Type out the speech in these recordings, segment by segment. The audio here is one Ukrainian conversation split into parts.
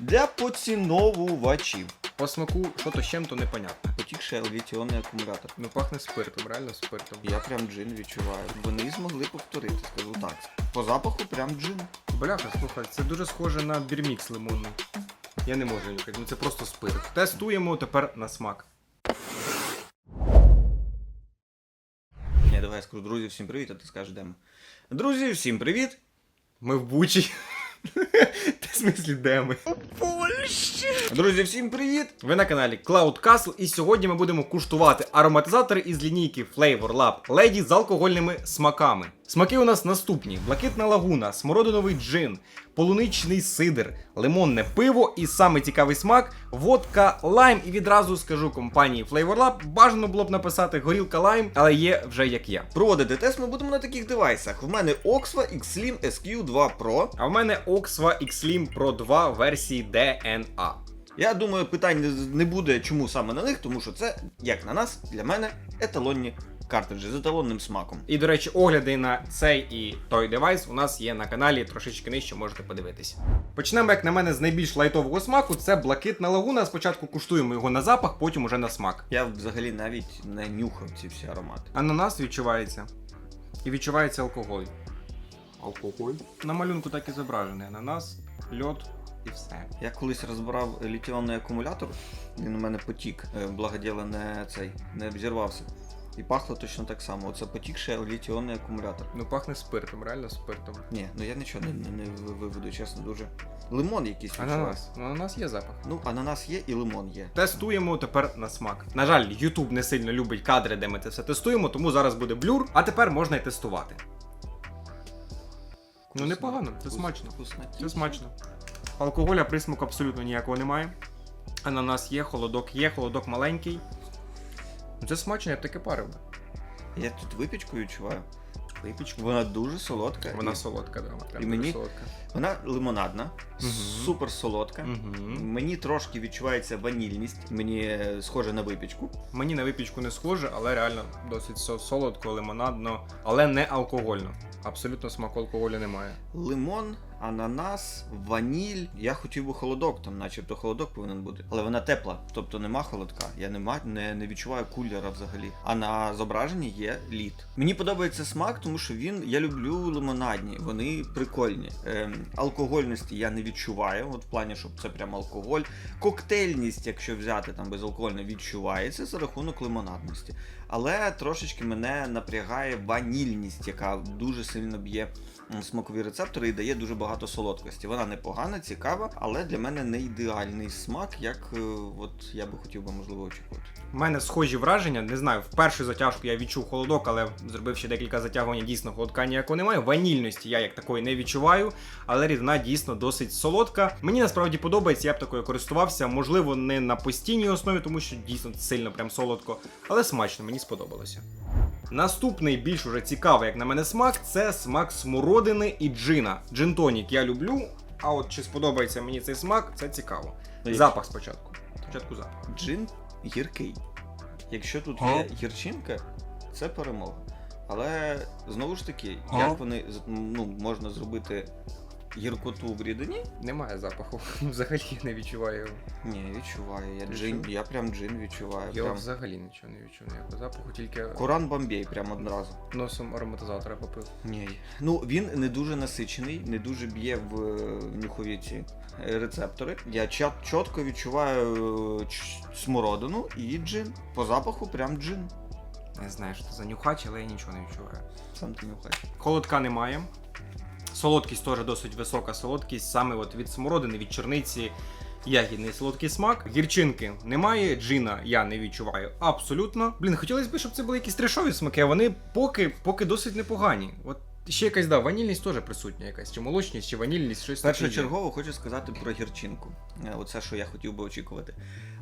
для поціновувачів. По смаку, що то з чим, то непонятно. Потікше літіонний акумулятор. Ну пахне спиртом, реально спиртом. Я прям джин відчуваю. Вони змогли повторити, скажу так. По запаху прям джин. Бляха, слухай, це дуже схоже на бірмікс лимонний. Я не можу нюхати, ну це просто спирт. Тестуємо тепер на смак. Ні, давай я скажу, друзі, всім привіт, а ти скажеш, де ми. Друзі, всім привіт! Ми в Бучі. Та в смислі, де ми? Друзі, всім привіт! Ви на каналі Cloud Castle, і сьогодні ми будемо куштувати ароматизатори із лінійки Flavor Lab Lady з алкогольними смаками. Смаки у нас наступні: блакитна лагуна, смородиновий джин, полуничний сидр, лимонне пиво і саме цікавий смак водка лайм. І відразу скажу компанії Flavor Lab, бажано було б написати горілка лайм, але є вже як є. Проводити тест ми будемо на таких девайсах. В мене Oxva Xlim SQ2 Pro. А в мене Oxva Xlim Pro 2 версії DNA. Я думаю, питань не- не буде, чому саме на них, тому що це, як на нас, для мене еталонні картриджі з еталонним смаком. І, до речі, огляди на цей і той девайс у нас є на каналі, трошечки нижче можете подивитися. Почнемо, як на мене, з найбільш лайтового смаку. Це блакитна лагуна. Спочатку куштуємо його на запах, потім уже на смак. Я взагалі навіть не нюхав ці всі аромати. Ананас відчувається. І відчувається алкоголь. Алкоголь? На малюнку так і зображений. Ананас, льод і все. Я колись розбирав літіонний акумулятор, він у мене потік, е, благоділо не цей не взірвався. І пахло точно так само. Оце потікше літіонний акумулятор. Ну пахне спиртом, реально спиртом. Ні, ну я нічого не, не, не виведу, чесно, дуже. Лимон якийсь. Ананас. Ну, ананас є запах. Ну, ананас є і лимон є. Тестуємо тепер на смак. На жаль, YouTube не сильно любить кадри, де ми це все тестуємо, тому зараз буде блюр, а тепер можна й тестувати. Ну непогано, це смачно. Це смачно. Алкоголя присмаку абсолютно ніякого немає. Ананас є, холодок є, холодок маленький. Ну, Це смачно, я б таке парив. би. Я тут випічку відчуваю. Випічку. Вона дуже солодка. Вона і- солодка, да, прям і дуже мені- солодка. Вона лимонадна, Мгм. супер солодка. Мгм. Мені трошки відчувається ванільність, мені е, схоже на випічку. Мені на випічку не схоже, але реально досить со- солодко, лимонадно, але не алкогольно. Абсолютно смаку алкоголю немає. Лимон, ананас, ваніль. Я хотів би холодок, там, начебто холодок повинен бути. Але вона тепла, тобто нема холодка. Я нема, не, не відчуваю кулера взагалі. А на зображенні є лід. Мені подобається смак, тому що він. Я люблю лимонадні, вони прикольні. Ем, алкогольності я не відчуваю. От в плані, щоб це прям алкоголь. Коктейльність, якщо взяти там безалкогольно, відчувається за рахунок лимонадності. Але трошечки мене напрягає ванільність, яка дуже сильно б'є смакові рецептори і дає дуже багато солодкості. Вона непогана, цікава, але для мене не ідеальний смак, як е, от я би хотів би можливо очікувати. У мене схожі враження, не знаю, в першу затяжку я відчув холодок, але зробив ще декілька затягувань, дійсно холодка ніякого немає. Ванільності я як такої не відчуваю, але рідина дійсно досить солодка. Мені насправді подобається, я б такою користувався. Можливо, не на постійній основі, тому що дійсно сильно прям солодко, але смачно, мені сподобалося. Наступний більш уже цікавий, як на мене, смак це смак смородини і джина. Джин-тонік я люблю, а от чи сподобається мені цей смак, це цікаво. Ну, Запах спочатку. Спочатку запах. Джин гіркий. Якщо тут є гірчинка, це перемога. Але знову ж таки, як вони ну, можна зробити гіркоту в рідині? Немає запаху. Взагалі не відчуваю. Ні, відчуваю. Я джин, я прям джин відчуваю. Я Прям взагалі нічого не відчув ніякого запаху, тільки Коран Бомбей прям одразу. носом ароматизатора попив. Ні. Ну він не дуже насичений, не дуже б'є в е, нюхові ці е, рецептори. Я чітко відчуваю е, смородину і джин. По запаху прям джин. Не знаю, що це за нюхач, але я нічого не відчуваю. Сам ти нюхаєш. Холодка немає. Солодкість теж досить висока солодкість, саме от від смородини, від чорниці. Ягідний солодкий смак. Гірчинки немає, джина я не відчуваю абсолютно. Блін, хотілося б, щоб це були якісь трешові смаки, а вони поки, поки досить непогані. От ще якась да, ванільність теж присутня, якась чи молочність, чи ванільність, щось. Першочергово хочу сказати про гірчинку. Е, Оце, що я хотів би очікувати.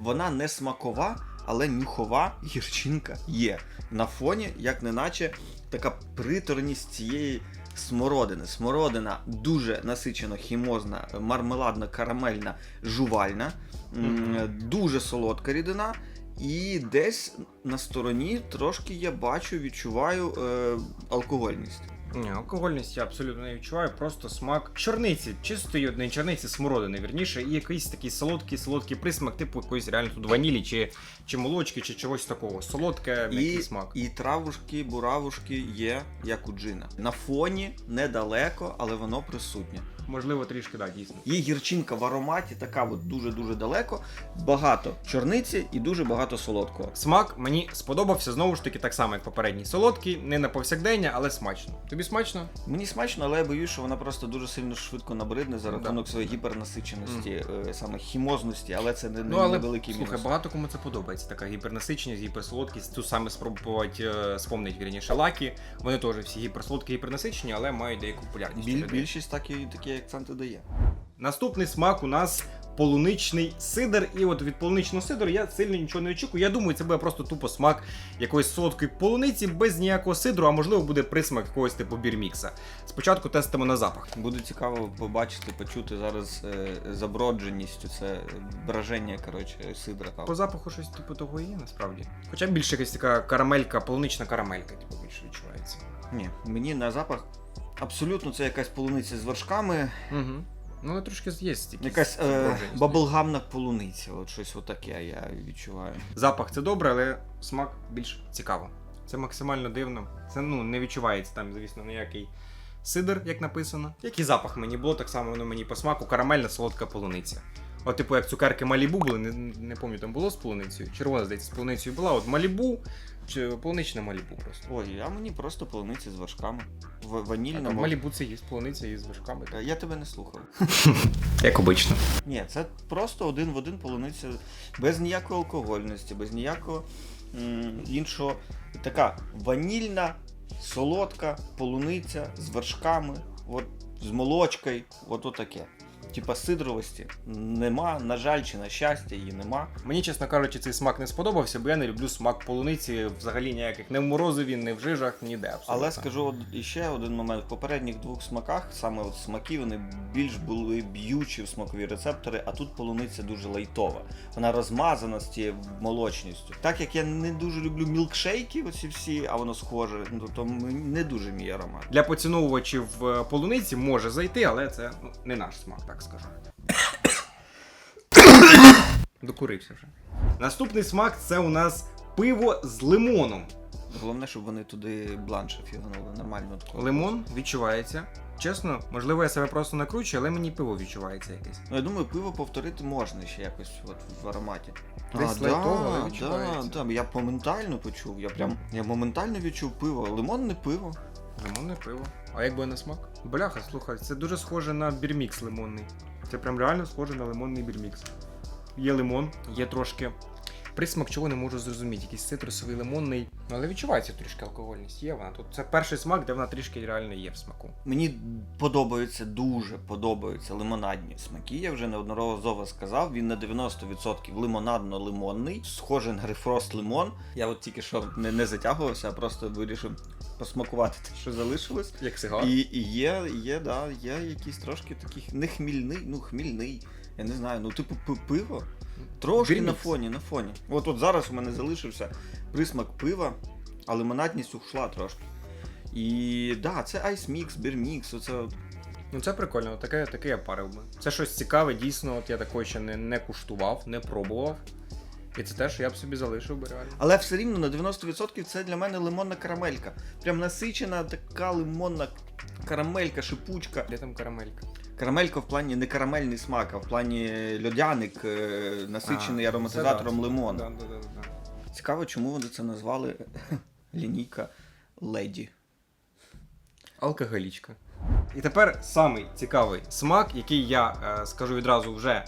Вона не смакова, але нюхова гірчинка є. На фоні, як неначе, така приторність цієї смородини. Смородина дуже насичено хімозна, мармеладна, карамельна, жувальна, дуже солодка рідина. І десь на стороні трошки я бачу, відчуваю е, алкогольність. Ні, алкогольність я абсолютно не відчуваю, просто смак чорниці, чистої не чорниці, смородини, вірніше, і якийсь такий солодкий, солодкий присмак, типу якоїсь реально тут ванілі, чи, чи молочки, чи чогось такого. Солодке, м'який І, смак. і травушки, буравушки є, як у джина. На фоні недалеко, але воно присутнє. Можливо, трішки, так, дійсно. Є гірчинка в ароматі, така от дуже-дуже далеко. Багато чорниці і дуже багато солодкого. Смак мені сподобався знову ж таки так само, як попередній. Солодкий, не на повсякдення, але смачно. Тобі смачно? Мені смачно, але я боюсь, що вона просто дуже сильно швидко набридне за рахунок своєї гіпернасиченості, е, саме хімозності, але це не, не Ну, але невеликий слухай, мінус. багато кому це подобається. Така гіпернасиченість, гіперсолодкість. Ту саме спробувати е, спомнить вірніше лаки. Вони теж всі гіперсолодкі, гіпернасичені, але мають деяку популярність. у Біль, людей. більшість такі, такі акценти дає. Наступний смак у нас полуничний сидр. І от від полуничного сидру я сильно нічого не очікую. Я думаю, це буде просто тупо смак якоїсь солодкої полуниці без ніякого сидру, а можливо буде присмак якогось типу бірмікса. Спочатку тестимо на запах. Буде цікаво побачити, почути зараз е, забродженість, це враження, коротше, сидра. там. По запаху щось типу того є насправді. Хоча більше якась така карамелька, полунична карамелька, типу, більше відчувається. Ні, мені на запах абсолютно це якась полуниця з вершками, Угу. Ну, але трошки є якісь якась е, баблгамна полуниця. От щось отаке я відчуваю. Запах це добре, але смак більш цікаво. Це максимально дивно. Це ну не відчувається там, звісно, ніякий сидр, як написано. Як і запах мені було, так само воно мені по смаку карамельна солодка полуниця. От, типу, як цукерки Малібу були, не, не пам'ятаю, там було з полуницею. Червона, здається, з полуницею була. От Малібу чи полунична Малібу просто. Ой, а мені просто полуниця з вершками. В А. Малібу це є полуниця із вершками. Е, Я тебе не слухав. Як обично. Ні, це просто один в один полуниця без ніякої алкогольності, без ніякого м, іншого. Така ванільна, солодка полуниця з вершками, от, з молочкою, от отаке. Типа сидровості нема, на жаль, чи на щастя, її нема. Мені, чесно кажучи, цей смак не сподобався, бо я не люблю смак полуниці взагалі ніяких не в морозиві, не в жижах, ніде абсолютно. Але скажу іще один момент: в попередніх двох смаках, саме от смаки, вони більш були б'ючі в смакові рецептори, а тут полуниця дуже лайтова. Вона розмазана з тією молочністю. Так як я не дуже люблю мілкшейки, оці всі, а воно схоже, ну то не дуже мій аромат. Для поціновувачів е, полуниці може зайти, але це ну, не наш смак, так скажу. Докурився вже. Наступний смак це у нас пиво з лимоном. Головне, щоб вони туди бланше фіганули, нормально. Лимон відчувається. Чесно, можливо, я себе просто накручую, але мені пиво відчувається якесь. Ну, я думаю, пиво повторити можна ще якось от, в ароматі. Десь лайтово, але відчувається. да, да, я моментально почув. Я прям я моментально відчув пиво. Лимонне пиво. Лимонне пиво. А як буде на смак? Бляха, слухай, це дуже схоже на бірмікс лимонний. Це прям реально схоже на лимонний бірмікс. Є лимон, є трошки. Присмак чого не можу зрозуміти, якийсь цитрусовий лимонний. Ну, але відчувається трішки алкогольність. Є вона. Тут це перший смак, де вона трішки реально є в смаку. Мені подобаються, дуже подобаються лимонадні смаки. Я вже неодноразово сказав. Він на 90% лимонадно-лимонний, схожий на грифрост лимон. Я от тільки що не, не затягувався, а просто вирішив посмакувати те, що залишилось. Як сигар. І, і є, є, да, є якісь трошки таких не хмільний, ну хмільний. Я не знаю, ну типу пиво. Трошки на фоні, на фоні. От от зараз у мене залишився присмак пива, а лимонадність ушла трошки. І да, це Ice Mix, Beer Mix, оце Ну це прикольно, таке, таке я парив би. Це щось цікаве, дійсно, от я такого ще не, не куштував, не пробував. І це те, що я б собі залишив би реально. Але все рівно на 90% це для мене лимонна карамелька. Прям насичена така лимонна карамелька, шипучка. Де там карамелька? Карамелька в плані не карамельний смак, а в плані льодяник, е, насичений А, ароматизатором це да. лимону. Да, да, да, да. Цікаво, чому вони це назвали лінійка леді. Алкоголічка. І тепер самий цікавий смак, який я е, скажу відразу вже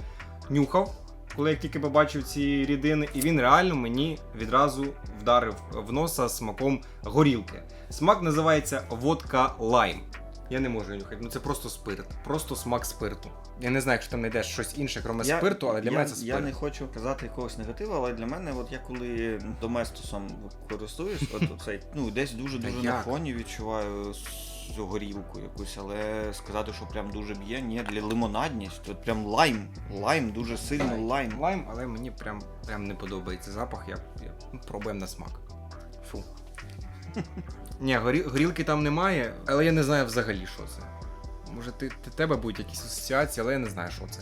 нюхав, коли я тільки побачив ці рідини, і він реально мені відразу вдарив в носа смаком горілки. Смак називається водка лайм. Я не можу нюхати, ну це просто спирт, просто смак спирту. Я не знаю, якщо там знайдеш щось інше, крім спирту, але для я, мене це спирт. Я не хочу казати якогось негативу, але для мене, от я коли доместосом користуюсь, от цей, ну десь дуже дуже на фоні відчуваю с- горілку якусь, але сказати, що прям дуже б'є, ні, для лимонадність, от прям лайм. Лайм, дуже сильно лайм. Лайм, але мені прям, прям не подобається запах. Я, я ну, пробуємо на смак. Фу. Ні, горі... горілки там немає, але я не знаю взагалі, що це. Може, ти, ти тебе будуть якісь асоціації, але я не знаю, що це.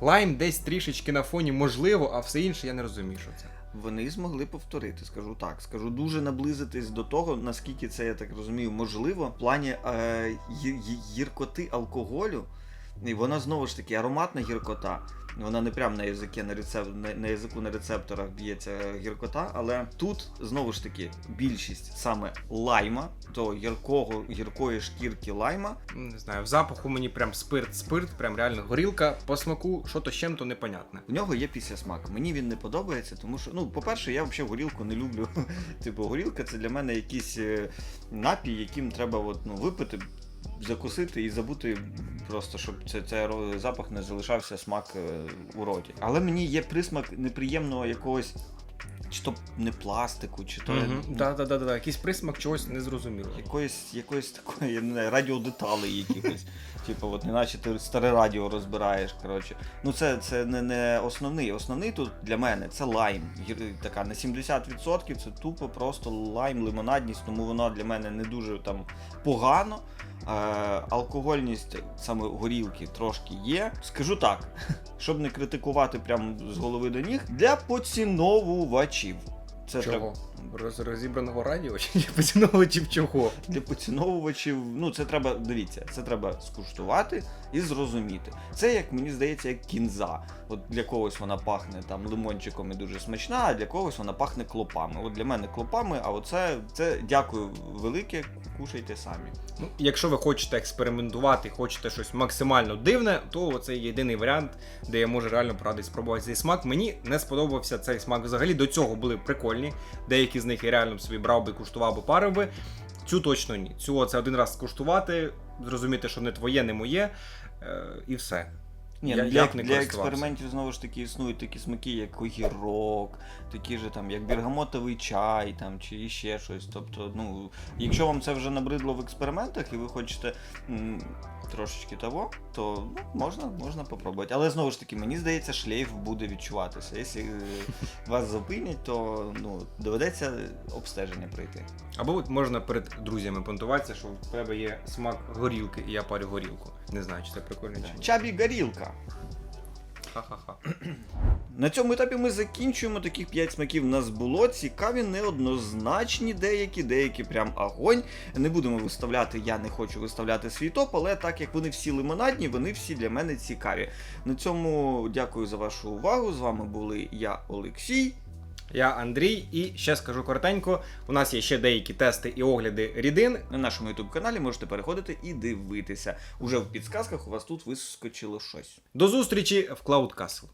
Лайм десь трішечки на фоні можливо, а все інше я не розумію, що це. Вони змогли повторити, скажу так. Скажу дуже наблизитись до того, наскільки це, я так розумію, можливо, в плані е, гі- гі- гіркоти алкоголю. І вона знову ж таки ароматна гіркота. Вона не прям на язикі на рецеп... на, на язику на рецепторах б'ється гіркота, але тут знову ж таки більшість саме лайма, то гіркого, гіркої шкірки лайма. Не знаю, в запаху мені прям спирт-спирт, прям реально горілка по смаку, що то з чим, то непонятне. В нього є післясмак. Мені він не подобається, тому що, ну, по-перше, я взагалі горілку не люблю. типу, горілка це для мене якийсь е, напій, яким треба от, ну, випити, закусити і забути просто, щоб це, це ро- запах не залишався смак е, у роті. Але мені є присмак неприємного якогось. Чи то не пластику, чи то Угу. Да, да, да, да, якийсь присмак чогось незрозумілого. якоїсь, якоїсь такої, я не знаю, радіодеталей якихось. Типу, от, неначе ти старе радіо розбираєш. Коротше. Ну це, це не, не основний. Основний тут для мене це лайм. Гір- Така на 70% це тупо просто лайм, лимонадність, тому воно для мене не дуже там погано. Е, алкогольність саме горілки трошки є. Скажу так, щоб не критикувати прямо з голови до ніг, для поціновувачів. Це треба- Чого? Роз, розібраного радіо чи поціновувачів чого? для поціновувачів, ну це треба, дивіться, це треба скуштувати і зрозуміти. Це, як мені здається, як кінза. От для когось вона пахне там лимончиком і дуже смачна, а для когось вона пахне клопами. От для мене клопами, а оце це дякую велике, кушайте самі. Ну, якщо ви хочете експериментувати, хочете щось максимально дивне, то це єдиний варіант, де я можу реально порадити спробувати цей смак. Мені не сподобався цей смак взагалі. До цього були прикольні. Деякі з них я реально собі брав би, куштував би, парив би. Цю точно ні. Цю це один раз скуштувати, зрозуміти, що не твоє, не моє, е, і все. Ні, Я- ну, для, б не для експериментів знову ж таки існують такі смаки, як огірок, такі ж там, як бергамотовий чай там, чи ще щось. Тобто, ну, якщо вам це вже набридло в експериментах і ви хочете м, трошечки того, то ну, можна, можна попробувати. Але знову ж таки, мені здається, шлейф буде відчуватися. Якщо е, вас зупинять, то ну, доведеться обстеження пройти. Або от можна перед друзями понтуватися, що в тебе є смак горілки, і я парю горілку. Не знаю, чи це прикольно чи ні. Чабі горілка. Ха-ха-ха. На цьому етапі ми закінчуємо. Таких 5 смаків нас було. Цікаві, неоднозначні деякі, деякі прям огонь. Не будемо виставляти, я не хочу виставляти свій топ, але так як вони всі лимонадні, вони всі для мене цікаві. На цьому дякую за вашу увагу. З вами були я, Олексій. Я Андрій, і ще скажу коротенько: у нас є ще деякі тести і огляди рідин. На нашому youtube каналі можете переходити і дивитися. Уже в підсказках у вас тут вискочило щось. До зустрічі в Cloud Castle.